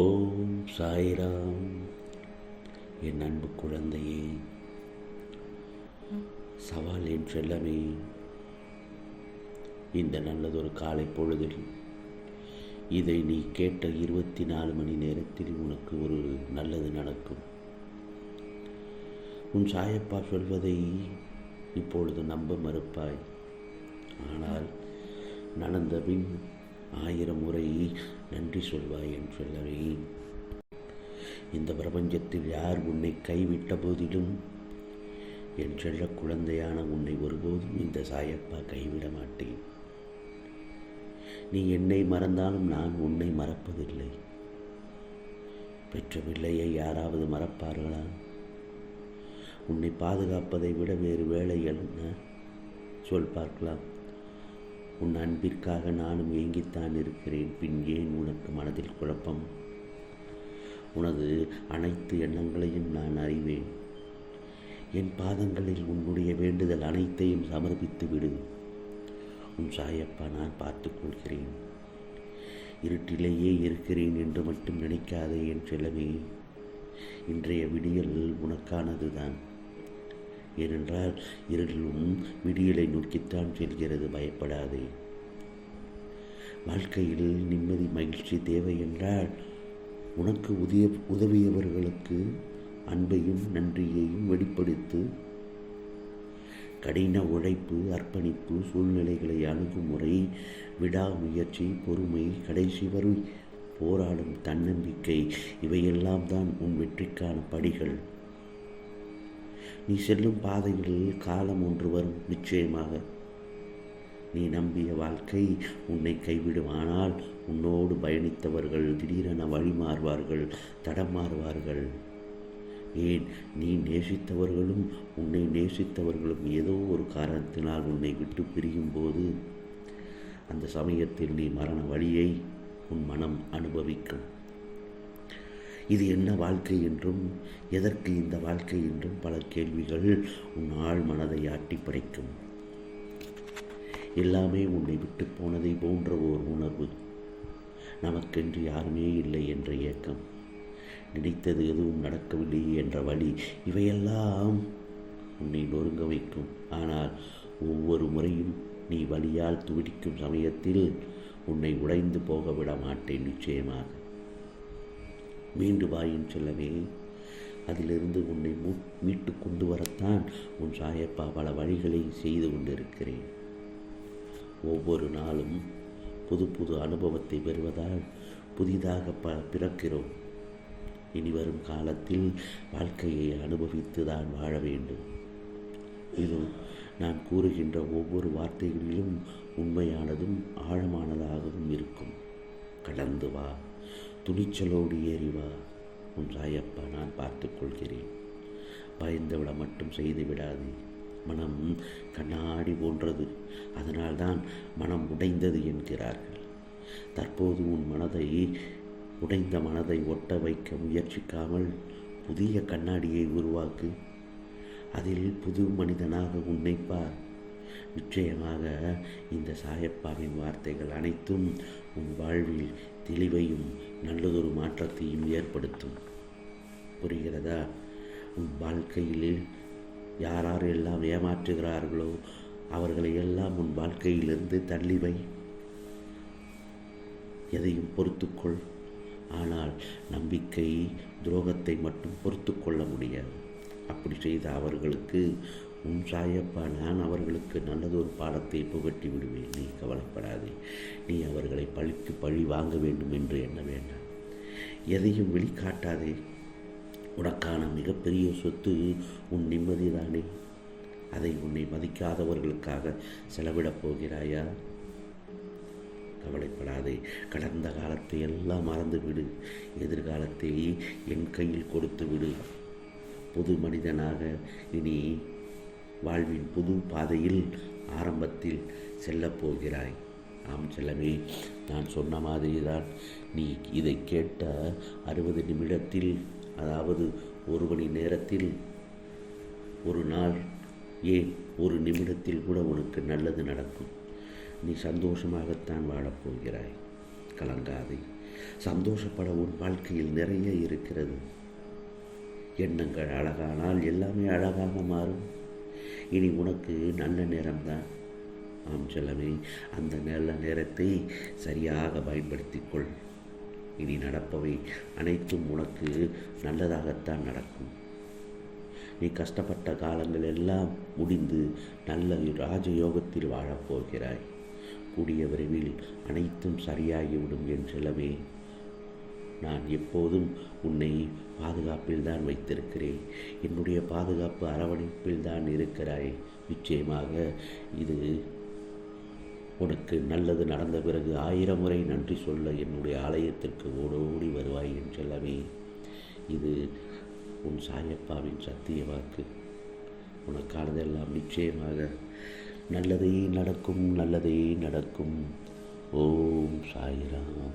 ஓம் சாய்ராம். என் அன்பு குழந்தையே சவால் என் செல்லமே இந்த நல்லதொரு காலை பொழுதில் இதை நீ கேட்ட இருபத்தி நாலு மணி நேரத்தில் உனக்கு ஒரு நல்லது நடக்கும். உன் சாயப்பா சொல்வதை இப்பொழுது நம்ப மறுப்பாய். ஆனால் நடந்த பின் ஆயிரம் முறை நன்றி சொல்வாய் என்று சொல்லவே. இந்த பிரபஞ்சத்தில் யார் உன்னை கைவிட்ட போதிலும் என் செல்ல குழந்தையான உன்னை ஒருபோதும் இந்த சாயப்பா கைவிட மாட்டேன். நீ என்னை மறந்தாலும் நான் உன்னை மறப்பதில்லை. பெற்ற பிள்ளையை யாராவது மறப்பார்களா? உன்னை பாதுகாப்பதை விட வேறு வேலை என்ன? சொல் பார்க்கலாம். உன் அன்பிற்காக நானும் ஏங்கித்தான் இருக்கிறேன். பின் ஏன் உனக்கு மனதில் குழப்பம்? உனது அனைத்து எண்ணங்களையும் நான் அறிவேன். என் பாதங்களில் உன்னுடைய வேண்டுதல் அனைத்தையும் சமர்ப்பித்து விடு. உன் சாயப்பா நான் பார்த்துக்கொள்கிறேன் இருட்டிலேயே இருக்கிறேன் என்று மட்டும் நினைக்காதே என் செலவே இன்றைய விடியல் உனக்கானது தான் ஏனென்றால் இருளும் விடியலை நோக்கித்தான் செல்கிறது பயப்படாதே. வாழ்க்கையில் நிம்மதி மகிழ்ச்சி தேவை என்றால் உனக்கு உதிய உதவியவர்களுக்கு அன்பையும் நன்றியையும் வெளிப்படுத்து. கடின உழைப்பு அர்ப்பணிப்பு சூழ்நிலைகளை அணுகுமுறை விடாமுயற்சி பொறுமை கடைசி வரை போராடும் தன்னம்பிக்கை இவையெல்லாம் தான் உன் வெற்றிக்கான படிகள். நீ செல்லும் பாதைகளில் காலம் ஒன்று வரும் நிச்சயமாக. நீ நம்பிய வாழ்க்கை உன்னை கைவிடும். ஆனால் உன்னோடு பயணித்தவர்கள் திடீரென வழி மாறுவார்கள் தடம் மாறுவார்கள். ஏன்? நீ நேசித்தவர்களும் உன்னை நேசித்தவர்களும் ஏதோ ஒரு காரணத்தினால் உன்னை விட்டு பிரியும் போது அந்த சமயத்தில் நீ மரண வழியை உன் மனம் அனுபவிக்கும். இது என்ன வாழ்க்கை என்றும் எதற்கு இந்த வாழ்க்கை என்றும் பல கேள்விகள் உன் ஆள் மனதை ஆட்டி படைக்கும். எல்லாமே உன்னை விட்டு போனதை போன்ற ஓர் உணர்வு. நமக்கென்று யாருமே இல்லை என்ற ஏக்கம். நினைத்தது எதுவும் நடக்கவில்லை என்ற வழி. இவையெல்லாம் உன்னை நொறுங்க வைக்கும். ஆனால் ஒவ்வொரு முறையும் நீ வழியால் துடிக்கும் சமயத்தில் உன்னை உடைந்து போக விட மாட்டேன் நிச்சயமாக. மீண்டு வாயின் செல்லவே அதிலிருந்து உன்னை மூ மீட்டு கொண்டு வரத்தான் உன் சாயப்பா பல வழிகளை செய்து கொண்டிருக்கிறேன். ஒவ்வொரு நாளும் புது புது அனுபவத்தை பெறுவதால் புதிதாக ப பிறக்கிறோம். இனி வரும் காலத்தில் வாழ்க்கையை அனுபவித்து தான் வாழ வேண்டும். இது நான் கூறுகின்ற ஒவ்வொரு வார்த்தைகளிலும் உண்மையானதும் ஆழமானதாகவும் இருக்கும். கடந்து வா. துணிச்சலோடு ஏறி வா. உன் சாயப்பா நான் பார்த்து கொள்கிறேன். பயந்துவிட மட்டும் செய்து விடாது. மனம் கண்ணாடி போன்றது. அதனால்தான் மனம் உடைந்தது என்கிறார்கள். தற்போது உன் மனதை உடைந்த மனதை ஒட்ட வைக்க முயற்சிக்காமல் புதிய கண்ணாடியை உருவாக்கு. அதில் புது மனிதனாக உன்னைப்பார் நிச்சயமாக இந்த சாயப்பாவின் வார்த்தைகள் அனைத்தும் உன் வாழ்வில் தெளிவையும் நல்லதொரு மாற்றத்தையும் ஏற்படுத்தும். புரிகிறதா? உன் வாழ்க்கையில் யார் எல்லாம் ஏமாற்றுகிறார்களோ அவர்களை எல்லாம் உன் வாழ்க்கையிலிருந்து தள்ளிவை எதையும் பொறுத்துக்கொள் ஆனால் நம்பிக்கை துரோகத்தை மட்டும் பொறுத்து கொள்ள முடியாது. அப்படி செய்த அவர்களுக்கு உன் சாயப்பா நான் அவர்களுக்கு நல்லதொரு பாடத்தை புகட்டி விடுவேன். நீ கவலைப்படாதே. நீ அவர்களை பழிக்கு பழி வாங்க வேண்டும் என்று எண்ண வேண்டாம். எதையும் வெளிக்காட்டாதே. உனக்கான மிகப்பெரிய சொத்து உன் நிம்மதிதானே. அதை உன்னை மதிக்காதவர்களுக்காக செலவிடப் போகிறாயா? கவலைப்படாதே. கடந்த காலத்தை எல்லாம் மறந்துவிடு. எதிர்காலத்தை என் கையில் கொடுத்து விடு புது மனிதனாக இனி வாழ்வின் புது பாதையில் ஆரம்பத்தில் செல்லப் போகிறாய். ஆம் செல்லமே நான் சொன்ன மாதிரி தான் நீ இதை கேட்ட அறுபது நிமிடத்தில் அதாவது ஒரு மணி நேரத்தில் ஒரு நாள் ஏன் ஒரு நிமிடத்தில் கூட உனக்கு நல்லது நடக்கும். நீ சந்தோஷமாகத்தான் வாழப்போகிறாய் கலங்காதே. சந்தோஷப்பட உன் வாழ்க்கையில் நிறைய இருக்கிறது. எண்ணங்கள் அழகானால் எல்லாமே அழகாக மாறும். இனி உனக்கு நல்ல நேரம்தான். ஆம் செல்லமே அந்த நல்ல நேரத்தை சரியாக பயன்படுத்திக் கொள் இனி நடப்பவை அனைத்தும் உனக்கு நல்லதாகத்தான் நடக்கும். நீ கஷ்டப்பட்ட காலங்கள் எல்லாம் முடிந்து நல்ல ராஜயோகத்தில் வாழப்போகிறாய். கூடிய விரைவில் அனைத்தும் சரியாகிவிடும் என் செல்லவே நான் எப்போதும் உன்னை பாதுகாப்பில் தான் வைத்திருக்கிறேன். என்னுடைய பாதுகாப்பு அரவணைப்பில் தான் இருக்கிறாய். நிச்சயமாக இது உனக்கு நல்லது நடந்த பிறகு ஆயிரம் முறை நன்றி சொல்ல என்னுடைய ஆலயத்திற்கு ஓடோடி வருவாய் என்றெல்லாமே இது உன் சாயப்பாவின் சத்திய வாக்கு. உனக்கானதெல்லாம் நிச்சயமாக நல்லதே நடக்கும் நல்லதே நடக்கும். ஓம் சாயிராம்.